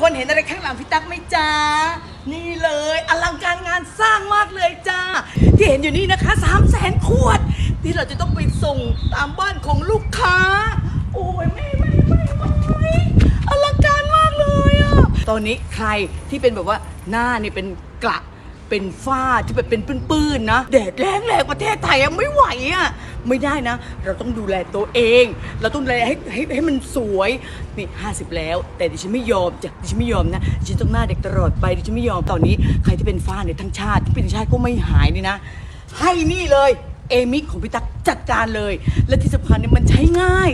คนเห็นอะไรข้างหลังพี่ตั๊กไหมจ้านี่เลยอลังการงานสร้างมากเลยจ้า ที่เห็นอยู่นี่นะคะ3 0 0แสนขวด ที่เราจะต้องไปส่งตามบ้านของลูกค้า โอ้ยไม่ไม่ไม่ไม่อลังการมากเลยอะตอนนี้ใครที่เป็นแบบว่าหน้านี่เป็นกระเป็นฝ้าที่แบบเป็นปื้นๆนะแดดแรงแรงประเทศไทยอะไม่ไหวอะ ไม่ได้นะ เราต้องดูแลตัวเอง เราต้องดูแลให้ให้ให้มันสวยนี่ห้าสิบแล้ว แต่ดิฉันไม่ยอมจ้ะดิฉันไม่ยอมนะดิฉันต้องหน้าเด็กตลอดไปดิฉันไม่ยอมตอนนี้ใครที่เป็นฝ้าในยทั้งชาติที่เป็นชาติก็ไม่หายนี่นะ ให้นี่เลยเอมิกของพี่ตั๊กจัดการเลย และที่สำคัญเนี่ยมันใช้ง่าย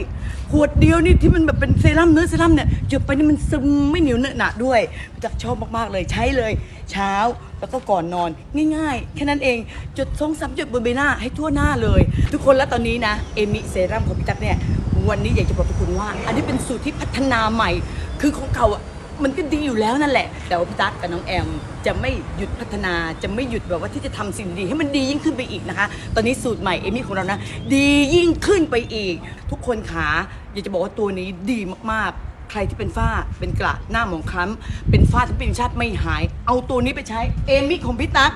ขวดเดียวนี่ที่มันแบบเป็นเซรั่มเนื้อเซรั่มเนี่ยจุดไปนี่มันซึมไม่เหนียวเหนอะหนะด้วยพี่ตั๊กชอบมากๆเลยใช้เลย เช้าแล้วก็ก่อนนอนง่ายๆ แค่นั้นเองจดทรงซ้ำจุดบนใบหน้าให้ทั่วหน้าเลย ทุกคนแล้วตอนนี้นะเอมิเซรั่มของพี่ตั๊กเนี่ยวันนี้อยากจะบอกทุกคนว่า อันนี้เป็นสูตรที่พัฒนาใหม่ คือของเก่าอะ มันก็ดีอยู่แล้วนั่นแหละ แต่ว่าพี่ตั๊กกับน้องแอมจะไม่หยุดพัฒนาจะไม่หยุดแบบว่าที่จะทำสิ่งดีให้มันดียิ่งขึ้นไปอีกนะคะ ตอนนี้สูตรใหม่เอมี่ของเรานะ ดียิ่งขึ้นไปอีก ทุกคนขาอยากจะบอกว่าตัวนี้ดีมากๆ ใครที่เป็นฝ้าเป็นกระหน้าหมองคล้ำเป็นฝ้าที่เป็นชาติไม่หาย เอาตัวนี้ไปใช้เอมี่ของพี่ตั๊ก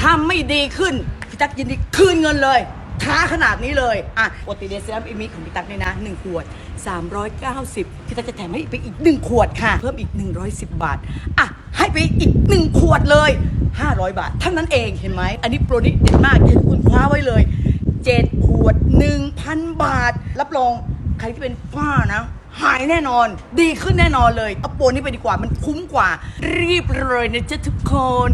ถ้าไม่ดีขึ้นพี่ตั๊กยินดีคืนเงินเลย ท้าขนาดนี้เลย อะปกติเดซรัมอิมิของพี่ตั๊กเนี่ยนะ 1 ขวด 390 พี่ตั๊กจะแถมให้ไปอีก 1 ขวดค่ะ เพิ่มอีก 110 บาท อะ ให้ไปอีก 1 ขวดเลย 500 บาทเท่านั้นเองเห็นไหม อันนี้โปรนี้เด็ดมากให้ทุกคนคว้าไว้เลย 7 ขวด 1,000 บาท รับรองใครที่เป็นฝ้านะหายแน่นอน ดีขึ้นแน่นอนเลยเอาโปรนี้ไปดีกว่ามันคุ้มกว่า รีบเลยนะจ๊ะทุกคน